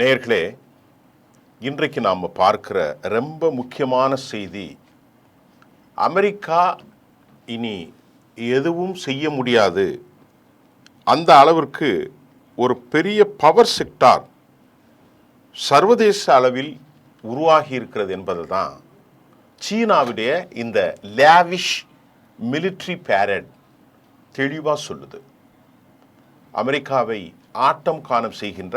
நேர்களே இன்றைக்கு நாம் பார்க்கிற ரொம்ப முக்கியமான செய்தி அமெரிக்கா இனி எதுவும் செய்ய முடியாது. அந்த அளவிற்கு ஒரு பெரிய பவர் செக்டார் சர்வதேச அளவில் உருவாகி இருக்கிறது என்பதுதான் சீனாவுடைய இந்த லேவிஷ் மிலிட்ரி பேரட் தெளிவாக சொல்லுது. அமெரிக்காவை ஆட்டம் காணம் செய்கின்ற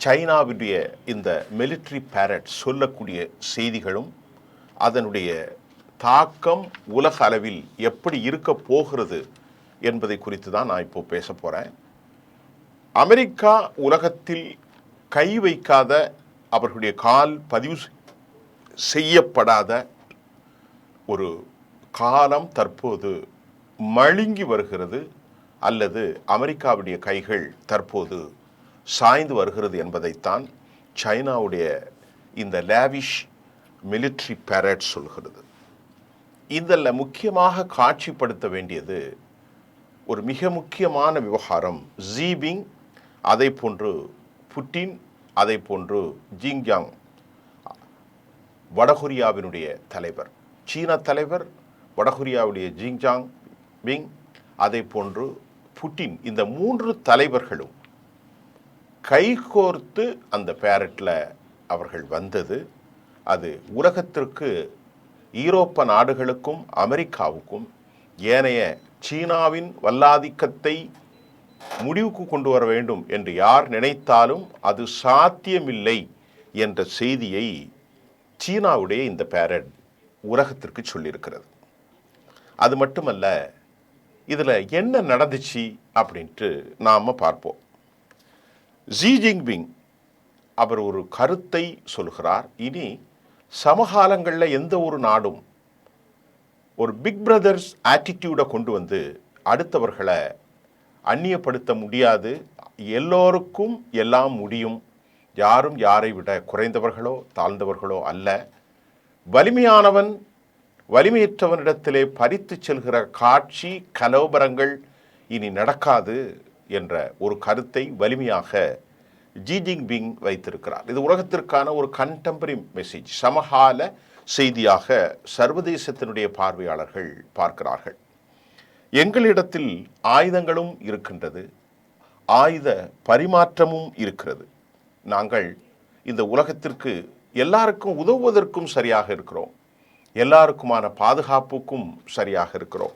சைனாவுடைய இந்த மிலிட்ரி பேரட் சொல்லக்கூடிய செய்திகளும் அதனுடைய தாக்கம் உலக அளவில் எப்படி இருக்க போகிறது என்பதை குறித்து தான் நான் இப்போ பேச போகிறேன் அமெரிக்கா உலகத்தில் கை வைக்காத அவர்களுடைய கால் பதிவு செய்யப்படாத ஒரு காலம் தற்போது மழுங்கி வருகிறது அல்லது அமெரிக்காவுடைய கைகள் தற்போது சாய்ந்து வருகிறது என்பதைத்தான் சைனாவுடைய இந்த லேவிஷ் மிலிட்ரி பேரட் சொல்கிறது. இதில் முக்கியமாக காட்சிப்படுத்த வேண்டியது ஒரு மிக முக்கியமான விவகாரம். ஜீபிங் அதை போன்று புட்டின் அதை போன்று ஜிங்யாங் வடகொரியாவினுடைய தலைவர். சீன தலைவர் வடகொரியாவுடைய ஜிங்ஜாங் பிங் அதை போன்று புட்டின் இந்த மூன்று தலைவர்களும் கைகோர்த்து அந்த பேரட்டில் அவர்கள் வந்தது. அது உலகத்திற்கு ஈரோப்ப நாடுகளுக்கும் அமெரிக்காவுக்கும் ஏனைய சீனாவின் வல்லாதிக்கத்தை முடிவுக்கு கொண்டு வர வேண்டும் என்று யார் நினைத்தாலும் அது சாத்தியமில்லை என்ற செய்தியை சீனாவுடைய இந்த பேரட் உலகத்திற்கு சொல்லியிருக்கிறது. அது மட்டுமல்ல இதில் என்ன நடந்துச்சு அப்படின்ட்டு நாம் பார்ப்போம். ஜி ஜிங்பிங் அவர் ஒரு கருத்தை சொல்கிறார். இனி சமகாலங்களில் எந்த ஒரு நாடும் ஒரு பிக் பிரதர்ஸ் ஆட்டிடியூடை கொண்டு வந்து அடுத்தவர்களை அந்நியப்படுத்த முடியாது. எல்லோருக்கும் எல்லாம் முடியும். யாரும் யாரை விட குறைந்தவர்களோ தாழ்ந்தவர்களோ அல்ல. வலிமையானவன் வலிமையற்றவனிடத்திலே பறித்துச் செல்கிற காட்சி கலோபரங்கள் இனி நடக்காது. என்ற ஒரு கருத்தை வலிமையாக ஜி பிங் வைத்திருக்கிறார். இது உலகத்திற்கான ஒரு கண்டெம்பரரி மெசேஜ் சமகால செய்தியாக சர்வதேசத்தினுடைய பார்வையாளர்கள் பார்க்கிறார்கள். எங்களிடத்தில் ஆயுதங்களும் இருக்கின்றது. ஆயுத பரிமாற்றமும் இருக்கிறது. நாங்கள் இந்த உலகத்திற்கு எல்லாருக்கும் உதவுவதற்கும் சரியாக இருக்கிறோம். எல்லாருக்குமான பாதுகாப்புக்கும் சரியாக இருக்கிறோம்.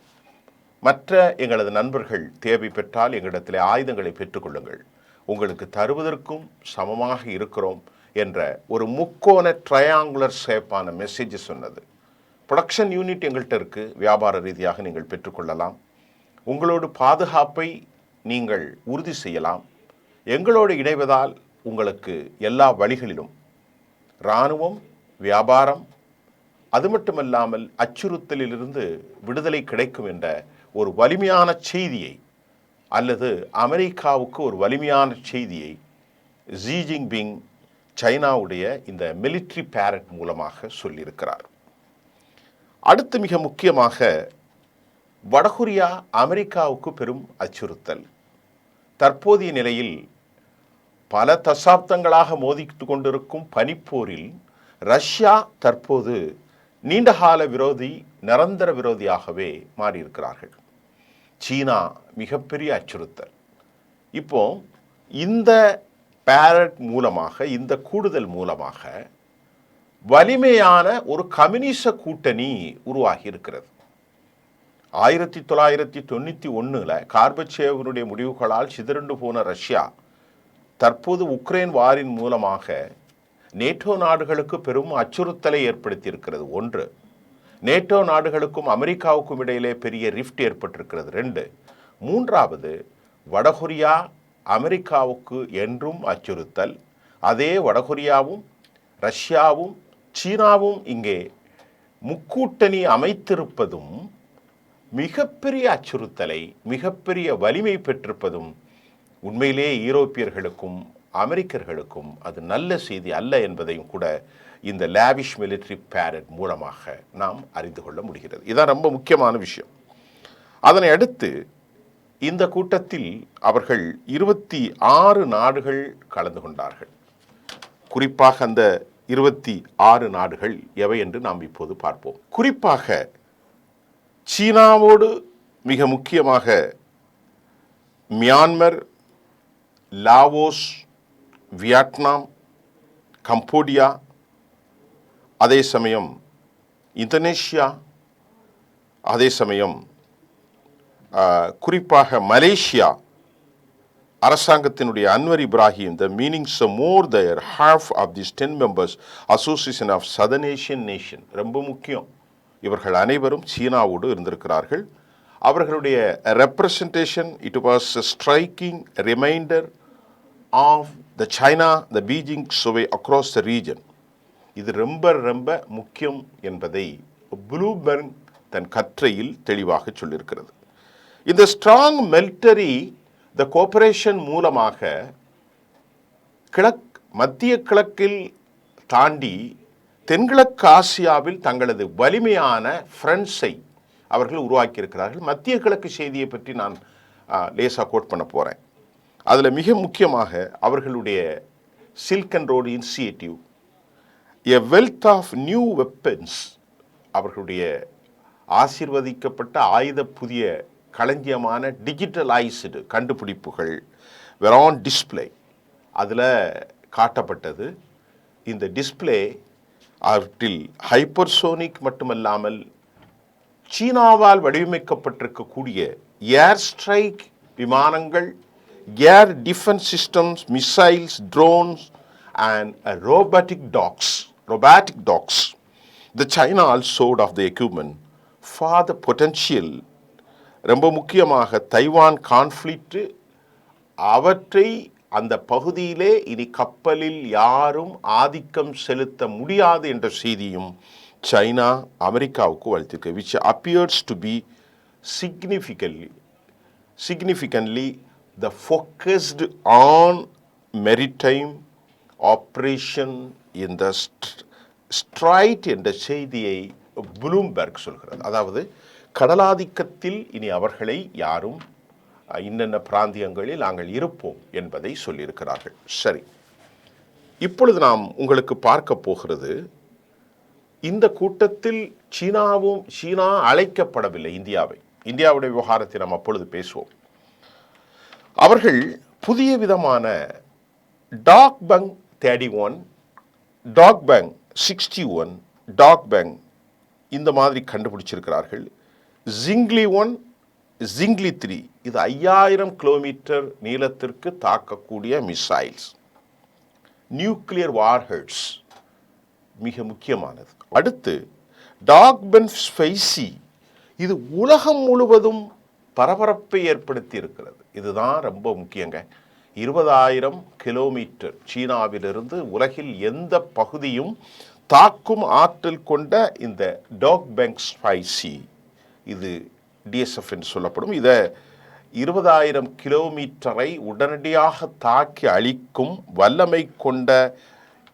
மற்ற எங்களது நண்பர்கள் தேவை பெற்றால் எங்களிடத்தில் ஆயுதங்களை பெற்றுக்கொள்ளுங்கள். உங்களுக்கு தருவதற்கும் சமமாக இருக்கிறோம் என்ற ஒரு முக்கோண ட்ரையாங்குலர் ஷேப்பான மெசேஜ் சொன்னது. ப்ரொடக்ஷன் யூனிட் எங்கள்கிட்ட இருக்குது வியாபார ரீதியாக நீங்கள் பெற்றுக்கொள்ளலாம். உங்களோட பாதுகாப்பை நீங்கள் உறுதி செய்யலாம். எங்களோடு இணைவதால் உங்களுக்கு எல்லா வழிகளிலும் இராணுவம் வியாபாரம் அது மட்டுமல்லாமல் அச்சுறுத்தலிலிருந்து விடுதலை கிடைக்கும் என்ற ஒரு வலிமையான செய்தியை அல்லது அமெரிக்காவுக்கு ஒரு வலிமையான செய்தியை ஜி ஜின்பிங் சைனாவுடைய இந்த மிலிட்ரி பேரட் மூலமாக சொல்லியிருக்கிறார். அடுத்து மிக முக்கியமாக வடகொரியா அமெரிக்காவுக்கு பெரும் அச்சுறுத்தல். தற்போதைய நிலையில் பல தசாப்தங்களாக மோதித்து கொண்டிருக்கும் பனிப்போரில் ரஷ்யா தற்போது நீண்டகால விரோதி நிரந்தர விரோதியாகவே மாறியிருக்கிறார்கள். சீனா மிகப்பெரிய அச்சுறுத்தல். இப்போ இந்த பேரட் மூலமாக இந்த கூடுதல் மூலமாக வலிமையான ஒரு கம்யூனிச கூட்டணி உருவாகி இருக்கிறது. ஆயிரத்தி தொள்ளாயிரத்தி தொண்ணூற்றி ஒன்றில் கார்பச்சேவனுடைய முடிவுகளால் சிதறண்டு போன ரஷ்யா தற்போது உக்ரைன் வாரின் மூலமாக நேட்டோ நாடுகளுக்கு பெரும் அச்சுறுத்தலை ஏற்படுத்தியிருக்கிறது. ஒன்று நேட்டோ நாடுகளுக்கும் அமெரிக்காவுக்கும் இடையிலே பெரிய ரிஃப்ட் ஏற்பட்டிருக்கிறது. ரெண்டு மூன்றாவது வடகொரியா அமெரிக்காவுக்கு என்றும் அச்சுறுத்தல். அதே வடகொரியாவும் ரஷ்யாவும் சீனாவும் இங்கே முக்கூட்டணி அமைத்திருப்பதும் மிகப்பெரிய அச்சுறுத்தலை மிகப்பெரிய வலிமை பெற்றிருப்பதும் உண்மையிலே ஈரோப்பியர்களுக்கும் அமெரிக்கர்களுக்கும் அது நல்ல செய்தி அல்ல என்பதையும் கூட இந்த லேவிஷ் மிலிட்ரி பேரட் மூலமாக நாம் அறிந்து கொள்ள முடிகிறது. இதான் ரொம்ப முக்கியமான விஷயம். அதனை அடுத்து இந்த கூட்டத்தில் அவர்கள் இருபத்தி ஆறு நாடுகள் கலந்து கொண்டார்கள். குறிப்பாக அந்த இருபத்தி ஆறு நாடுகள் எவை என்று நாம் இப்போது பார்ப்போம். குறிப்பாக சீனாவோடு மிக முக்கியமாக மியான்மர் லாவோஸ் வியட்நாம் கம்போடியா அதே சமயம் இந்தோனேஷியா அதே சமயம் குறிப்பாக மலேசியா அரசாங்கத்தினுடைய Anwar Ibrahim the meanings more their half of this ten members association of southern Asian nation ரொம்ப முக்கியம். இவர்கள் அனைவரும் சீனாவோடு இருந்திருக்கிறார்கள். அவர்களுடைய representation it was striking reminder of the China the Beijing sway across the region இது ரொம்ப ரொம்ப முக்கியம் என்பதை ப்ளூபெர்ன் தன் கற்றையில் தெளிவாக சொல்லியிருக்கிறது. இந்த ஸ்ட்ராங் மெல்டரி த கோஆபரேஷன் மூலமாக கிழக் மத்திய கிழக்கில் தாண்டி தென்கிழக்கு ஆசியாவில் தங்களது வலிமையான ஃப்ரெண்ட்ஸை அவர்கள் உருவாக்கியிருக்கிறார்கள். மத்திய கிழக்கு செய்தியை பற்றி நான் லேசாக கோட் பண்ண போகிறேன் அதில் மிக முக்கியமாக அவர்களுடைய silk and road initiative a wealth of new weapons அவர்களுடைய ஆசிர்வதிக்கப்பட்ட ஆயுத புதிய களஞ்சியமான டிஜிட்டலைஸ்டு கண்டுபிடிப்புகள் வெரான் டிஸ்ப்ளே அதில் காட்டப்பட்டது. இந்த டிஸ்ப்ளே அவற்றில் ஹைப்பர்சோனிக் மட்டுமல்லாமல் சீனாவால் வடிவமைக்கப்பட்டிருக்கக்கூடிய ஏர் ஸ்ட்ரைக் விமானங்கள் air defence systems missiles drones And robotic dogs robotic dogs. The China also sold of the equipment for the potential ரொம்ப முக்கியமாக தைவான் கான்ஃப்ளிக்ட் அவற்றை அந்த பகுதியிலே இனி கப்பலில் யாரும் ஆதிக்கம் செலுத்த முடியாது என்ற செய்தியும் சைனா அமெரிக்காவுக்கு வளர்த்திருக்கு which appears to be significantly significantly the focused on maritime operation இந்த the ஸ்ட்ரைட் என்ற செய்தியை ப்ளூம்பெர்க் சொல்கிறது. அதாவது கடலாதிக்கத்தில் இனி அவர்களை யாரும் இன்னென்ன பிராந்தியங்களில் நாங்கள் இருப்போம் என்பதை சொல்லியிருக்கிறார்கள். சரி. இப்பொழுது நாம் உங்களுக்கு பார்க்க போகிறது இந்த கூட்டத்தில் சீனாவும் சீனா அழைக்கப்படவில்லை இந்தியாவை. இந்தியாவுடைய விவகாரத்தை நாம் அப்பொழுது பேசுவோம். அவர்கள் புதிய விதமான talk பங் thirty one talk bank sixty one talk bank இந்த மாதிரி கண்டுபிடிச்சிருக்கிறார்கள். ஜிங்லி ஒன் ஜிங்லி த்ரீ இது ஐயாயிரம் கிலோமீட்டர் நீளத்திற்கு தாக்கக்கூடிய மிசைல்ஸ் நியூக்ளியர் வார்ஹெட்ஸ் மிக முக்கியமானது. அடுத்து டாக்பென் ஸ்பைசி இது உலகம் முழுவதும் பரபரப்பை ஏற்படுத்தி இருக்கிறது இதுதான் ரொம்ப முக்கியங்க. இருபதாயிரம் கிலோமீட்டர். சீனாவிலிருந்து உலகில் எந்த பகுதியும் தாக்கும் ஆற்றல் கொண்ட இந்த டாக் பேங்க் ஸ்பைசி இது டிஎஸ்எஃப் என்று சொல்லப்படும். இதை இருபதாயிரம் கிலோமீட்டரை உடனடியாக தாக்கி அழிக்கும் வல்லமை கொண்ட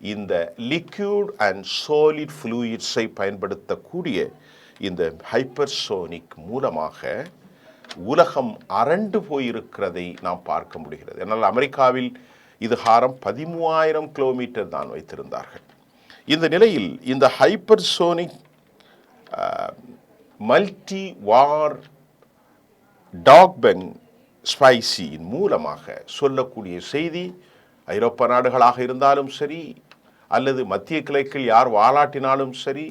இந்த லிக்யூட் அண்ட் சோலிட் ஃப்ளூயிட்ஸை பயன்படுத்தக்கூடிய இந்த ஹைப்பர்சோனிக் மூலமாக உலகம் அரண்டு போயிருக்கிறதை நாம் பார்க்க முடிகிறது. என்னால் அமெரிக்காவில் இது ஹாரம் பதிமூவாயிரம் கிலோமீட்டர் தான் வைத்திருந்தார்கள். இந்த நிலையில் இந்த ஹைப்பர்சோனிக் மல்டி வார் டாக்பெங் ஸ்பைசியின் மூலமாக சொல்லக்கூடிய செய்தி ஐரோப்பா நாடுகளாக இருந்தாலும் சரி அல்லது மத்திய கிழக்கில் யார் வாலாட்டினாலும் சரி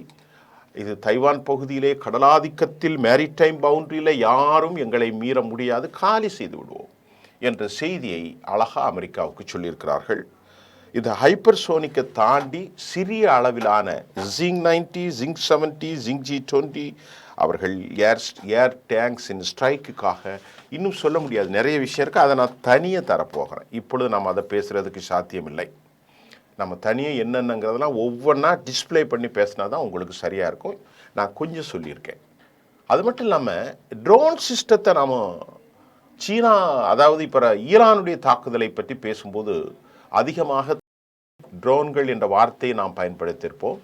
இது தைவான் பகுதியிலே கடலாதிக்கத்தில் மேரிடைம் பவுண்டரியில் யாரும் எங்களை மீற முடியாது காலி செய்து விடுவோம் என்ற செய்தியை அழகா அமெரிக்காவுக்கு சொல்லியிருக்கிறார்கள். இந்த ஹைப்பர்சோனிக்கை தாண்டி சிறிய அளவிலான ஜிங் நைன்டி ஜிங் செவன்டி ஜிங் ஜி டுவெண்ட்டி அவர்கள் ஏர் ஏர் டேங்க்ஸின் ஸ்ட்ரைக்குக்காக இன்னும் சொல்ல முடியாது. நிறைய விஷயம் இருக்குது அதை நான் தனியாக தரப்போகிறேன். இப்பொழுது நாம் அதை பேசுகிறதுக்கு சாத்தியமில்லை. நம்ம தனியாக என்னென்னங்கிறதெல்லாம் ஒவ்வொன்றா டிஸ்ப்ளே பண்ணி பேசினா தான் உங்களுக்கு சரியாக இருக்கும். நான் கொஞ்சம் சொல்லியிருக்கேன். அது மட்டும் இல்லாமல் ட்ரோன் சிஸ்டத்தை நாம் சீனா அதாவது இப்போ ஈரானுடைய தாக்குதலை பற்றி பேசும்போது அதிகமாக ட்ரோன்கள் என்ற வார்த்தையை நாம் பயன்படுத்தியிருப்போம்.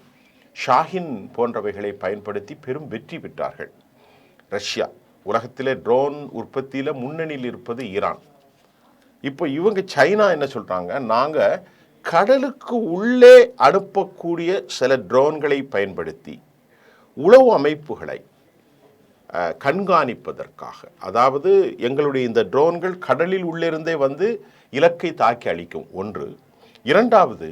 ஷாஹின் போன்றவைகளை பயன்படுத்தி பெரும் வெற்றி பெற்றார்கள். ரஷ்யா உலகத்திலே ட்ரோன் உற்பத்தியில் முன்னணியில் இருப்பது ஈரான். இப்போ இவங்க சைனா என்ன சொல்கிறாங்க நாங்கள் கடலுக்கு உள்ளே அனுப்பக்கூடிய சில ட்ரோன்களை பயன்படுத்தி உளவு அமைப்புகளை கண்காணிப்பதற்காக அதாவது எங்களுடைய இந்த ட்ரோன்கள் கடலில் உள்ளிருந்தே வந்து இலக்கை தாக்கி அளிக்கும் ஒன்று. இரண்டாவது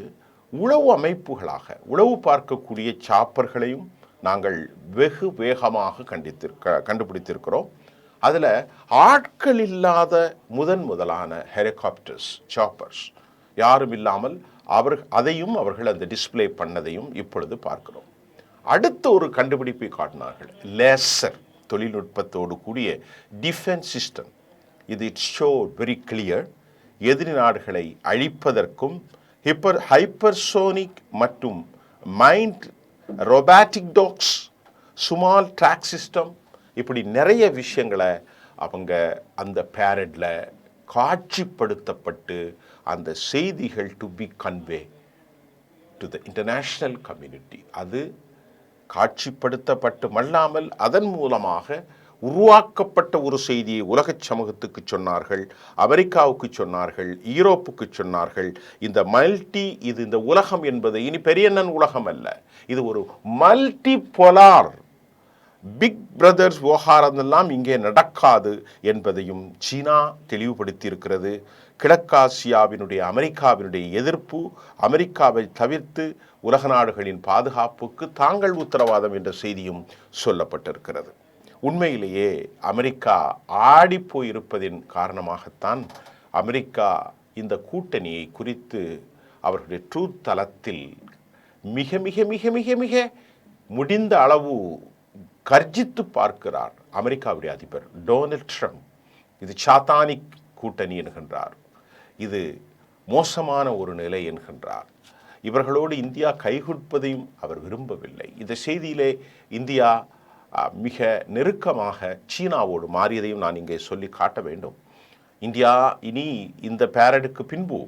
உளவு அமைப்புகளாக உளவு பார்க்கக்கூடிய சாப்பர்களையும் நாங்கள் வெகு வேகமாக கண்டித்திருக்க கண்டுபிடித்திருக்கிறோம். அதில் ஆட்கள் இல்லாத முதன் முதலான ஹெலிகாப்டர்ஸ் சாப்பர்ஸ் யாரும் இல்லாமல் அவர் அதையும் அவர்கள் அந்த டிஸ்ப்ளே பண்ணதையும் இப்பொழுது பார்க்கிறோம். அடுத்த ஒரு கண்டுபிடிப்பை காட்டினார்கள். லேசர் தொழில்நுட்பத்தோடு கூடிய டிஃபென்ஸ் சிஸ்டம் இது இட்ஸ் ஷோ வெரி கிளியர் எதிரி நாடுகளை அழிப்பதற்கும் ஹிப்பர் ஹைப்பர்சோனிக் மற்றும் mind robotic docks small track system இப்படி நிறைய விஷயங்களை அவங்க அந்த பேரடில் காட்சிப்படுத்தப்பட்டு அந்த செய்திகள் to be convey to the international community அது காட்சிப்படுத்தப்பட்டுமல்லாமல் அதன் மூலமாக உருவாக்கப்பட்ட ஒரு செய்தியை உலகச் சமூகத்துக்கு சொன்னார்கள் அமெரிக்காவுக்கு சொன்னார்கள் ஈரோப்புக்கு சொன்னார்கள். இந்த மல்டி இது இந்த உலகம் என்பது இனி பெரியண்ணன் உலகம் அல்ல இது ஒரு மல்டி பொலார் பிக் பிரதர்ஸ் விவகாரமெல்லாம் இங்கே நடக்காது என்பதையும் சீனா தெளிவுபடுத்தியிருக்கிறது. கிழக்காசியாவினுடைய அமெரிக்காவினுடைய எதிர்ப்பு அமெரிக்காவை தவிர்த்து உலக நாடுகளின் பாதுகாப்புக்கு தாங்கள் உத்தரவாதம் என்ற செய்தியும் சொல்லப்பட்டிருக்கிறது. உண்மையிலேயே அமெரிக்கா ஆடிப்போயிருப்பதின் காரணமாகத்தான் அமெரிக்கா இந்த கூட்டணியை குறித்து அவர்களுடைய ட்ரூத் தளத்தில் மிக மிக மிக மிக மிக முடிந்த அளவு கர்ஜித்து பார்க்கிறார் அமெரிக்காவுடைய அதிபர் டொனால்ட் ட்ரம்ப். இது சாத்தானிக் கூட்டணி என்கின்றார். இது மோசமான ஒரு நிலை என்கின்றார். இவர்களோடு இந்தியா கைகொடுப்பதையும் அவர் விரும்பவில்லை. இந்த செய்தியிலே இந்தியா மிக நெருக்கமாக சீனாவோடு மாறியதையும் நான் இங்கே சொல்லி காட்ட வேண்டும். இந்தியா இனி இந்த பேரடுக்கு பின்பு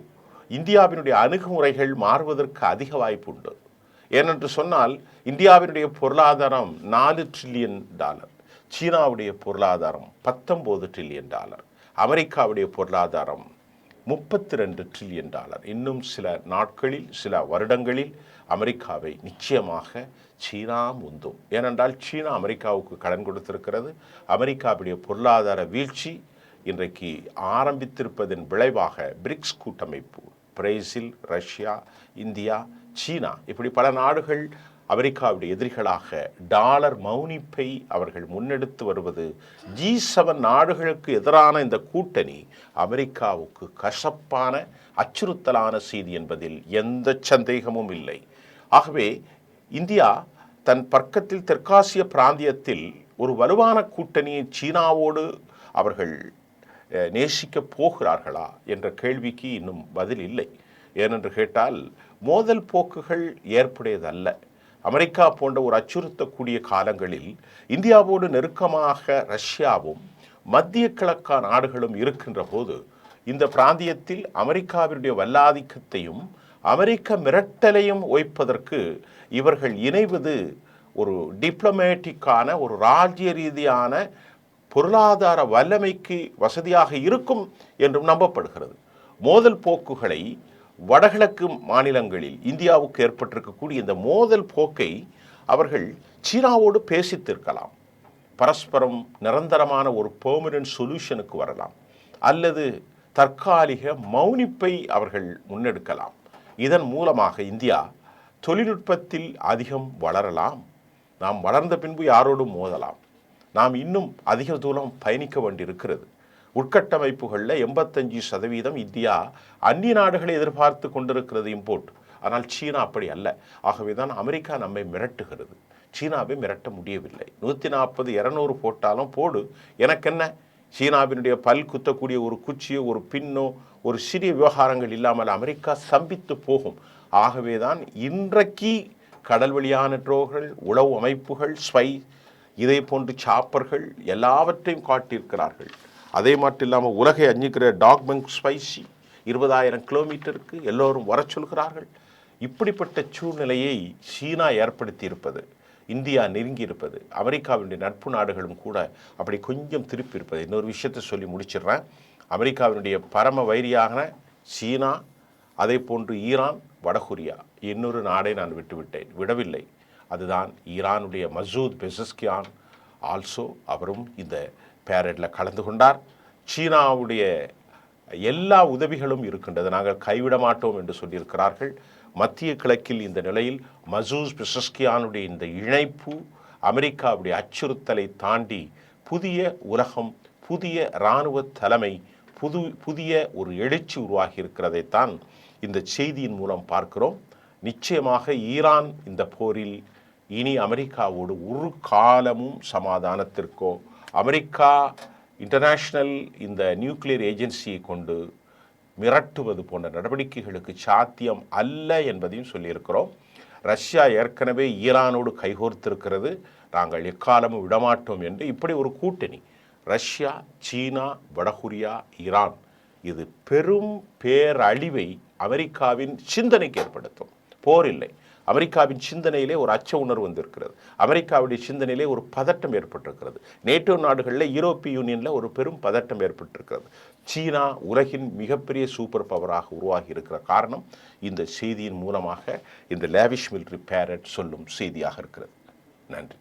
இந்தியாவினுடைய அணுகுமுறைகள் மாறுவதற்கு அதிக வாய்ப்பு உண்டு ஏனென்று சொன்னால் இந்தியாவினுடைய பொருளாதாரம் நாலு ட்ரில்லியன் டாலர் சீனாவுடைய பொருளாதாரம் பத்தொம்போது ட்ரில்லியன் டாலர் அமெரிக்காவுடைய பொருளாதாரம் முப்பத்தி ரெண்டு ட்ரில்லியன் டாலர் இன்னும் சில நாட்களில் சில வருடங்களில் அமெரிக்காவை நிச்சயமாக சீனா முந்தும். ஏனென்றால் சீனா அமெரிக்காவுக்கு கடன் கொடுத்திருக்கிறது. அமெரிக்காவுடைய பொருளாதார வீழ்ச்சி இன்றைக்கு ஆரம்பித்திருப்பதன் விளைவாக பிரிக்ஸ் கூட்டமைப்பு பிரேசில் ரஷ்யா இந்தியா சீனா இப்படி பல நாடுகள் அமெரிக்காவுடைய எதிரிகளாக டாலர் மௌனிப்பை அவர்கள் முன்னெடுத்து வருவது ஜி செவன் நாடுகளுக்கு எதிரான இந்த கூட்டணி அமெரிக்காவுக்கு கசப்பான அச்சுறுத்தலான செய்தி என்பதில் எந்த சந்தேகமும் இல்லை. ஆகவே இந்தியா தன் பக்கத்தில் தெற்காசிய பிராந்தியத்தில் ஒரு வலுவான கூட்டணியை சீனாவோடு அவர்கள் நேசிக்கப் போகிறார்களா என்ற கேள்விக்கு இன்னும் பதில் இல்லை. ஏனென்று கேட்டால் மோதல் போக்குகள் ஏற்புடையதல்ல. அமெரிக்கா போன்ற ஒரு அச்சுறுத்தக்கூடிய காலங்களில் இந்தியாவோடு நெருக்கமாக ரஷ்யாவும் மத்திய கிழக்கா நாடுகளும் இருக்கின்ற போது இந்த பிராந்தியத்தில் அமெரிக்காவினுடைய வல்லாதிக்கத்தையும் அமெரிக்க மிரட்டலையும் ஒய்ப்பதற்கு இவர்கள் இணைவது ஒரு டிப்ளமேட்டிக்கான ஒரு ராஜ்ய ரீதியான பொருளாதார வல்லமைக்கு வசதியாக இருக்கும் என்றும் நம்பப்படுகிறது. மோதல் போக்குகளை வடகிழக்கு மாநிலங்களில் இந்தியாவுக்கு ஏற்பட்டிருக்கக்கூடிய இந்த மோதல் போக்கை அவர்கள் சீனாவோடு பேசித்திருக்கலாம். பரஸ்பரம் நிரந்தரமான ஒரு பெர்மனன்ட் சொல்யூஷனுக்கு வரலாம். அல்லது தற்காலிக மௌனிப்பை அவர்கள் முன்னெடுக்கலாம். இதன் மூலமாக இந்தியா தொழில்நுட்பத்தில் அதிகம் வளரலாம். நாம் வளர்ந்த பின்பு யாரோடும் மோதலாம். நாம் இன்னும் அதிக தூரம் பயணிக்க வேண்டியிருக்கிறது. உட்கட்டமைப்புகளில் எண்பத்தஞ்சு சதவீதம் இந்தியா அந்நிய நாடுகளை எதிர்பார்த்து கொண்டிருக்கிறது இம்போர்ட் ஆனால் சீனா அப்படி அல்ல. ஆகவே தான் அமெரிக்கா நம்மை மிரட்டுகிறது. சீனாவை மிரட்ட முடியவில்லை. நூற்றி நாற்பது இரநூறு போட்டாலும் போடு. எனக்கென்ன? சீனாவினுடைய பல் குத்தக்கூடிய ஒரு குச்சியோ ஒரு பின்னோ ஒரு சிறிய விவகாரங்கள் இல்லாமல் அமெரிக்கா ஸ்தம்பித்து போகும். ஆகவே தான் இன்றைக்கு கடல் வழியான ட்ரோகள் உளவு அமைப்புகள் ஸ்வை இதே போன்று சாப்பர்கள் எல்லாவற்றையும் காட்டியிருக்கிறார்கள். அதே மட்டும் இல்லாமல் உலகை அஞ்சுக்கிற டாக்மெங் ஸ்பைசி இருபதாயிரம் கிலோமீட்டருக்கு எல்லோரும் வரச் சொல்கிறார்கள். இப்படிப்பட்ட சூழ்நிலையை சீனா ஏற்படுத்தி இருப்பது இந்தியா நெருங்கி இருப்பது அமெரிக்காவினுடைய நட்பு நாடுகளும் கூட அப்படி கொஞ்சம் திருப்பி இருப்பது இன்னொரு விஷயத்தை சொல்லி முடிச்சிடுறேன். அமெரிக்காவினுடைய பரம வைரியான சீனா அதே போன்று ஈரான் வடகொரியா இன்னொரு நாடை நான் விட்டுவிட்டேன். விடவில்லை. அதுதான் ஈரானுடைய மசூத் பெசஸ்கியான். ஆல்சோ அவரும் இந்த பேரடில் கலந்து கொண்டார். சீனாவுடைய எல்லா உதவிகளும் இருக்கின்றது. நாங்கள் கைவிட மாட்டோம் என்று சொல்லியிருக்கிறார்கள். மத்திய கிழக்கில் இந்த நிலையில் மசூஸ் பிசஸ்கியானுடைய இந்த இணைப்பு அமெரிக்காவுடைய அச்சுறுத்தலை தாண்டி புதிய உலகம் புதிய இராணுவ தலைமை புது புதிய ஒரு எழுச்சி உருவாகி இருக்கிறதைத்தான் இந்த செய்தியின் மூலம் பார்க்கிறோம். நிச்சயமாக ஈரான் இந்த போரில் இனி அமெரிக்காவோடு ஒரு காலமும் சமாதானத்திற்கோ அமெரிக்கா இன்டர்நேஷ்னல் இந்த நியூக்ளியர் ஏஜென்சியை கொண்டு மிரட்டுவது போன்ற நடவடிக்கைகளுக்கு சாத்தியம் அல்ல என்பதையும் சொல்லியிருக்கிறோம். ரஷ்யா ஏற்கனவே ஈரானோடு கைகோர்த்திருக்கிறது. நாங்கள் எக்காலமும் விடமாட்டோம் என்று இப்படி ஒரு கூட்டணி. ரஷ்யா சீனா வடகொரியா ஈரான் இது பெரும் பேரழிவை அமெரிக்காவின் சிந்தனைக்கு ஏற்படுத்தும். போர் இல்லை. அமெரிக்காவின் சிந்தனையிலே ஒரு அச்ச உணர்வு வந்திருக்கிறது. அமெரிக்காவுடைய சிந்தனையிலே ஒரு பதட்டம் ஏற்பட்டிருக்கிறது. நேட்டோ நாடுகளில் யூரோப்பிய யூனியனில் ஒரு பெரும் பதட்டம் ஏற்பட்டிருக்கிறது. சீனா உலகின் மிகப்பெரிய சூப்பர் பவராக உருவாகி இருக்கிற காரணம் இந்த செய்தியின் மூலமாக இந்த லேவிஷ் மில்ட்ரி பேரட் சொல்லும் செய்தியாக இருக்கிறது. நன்றி.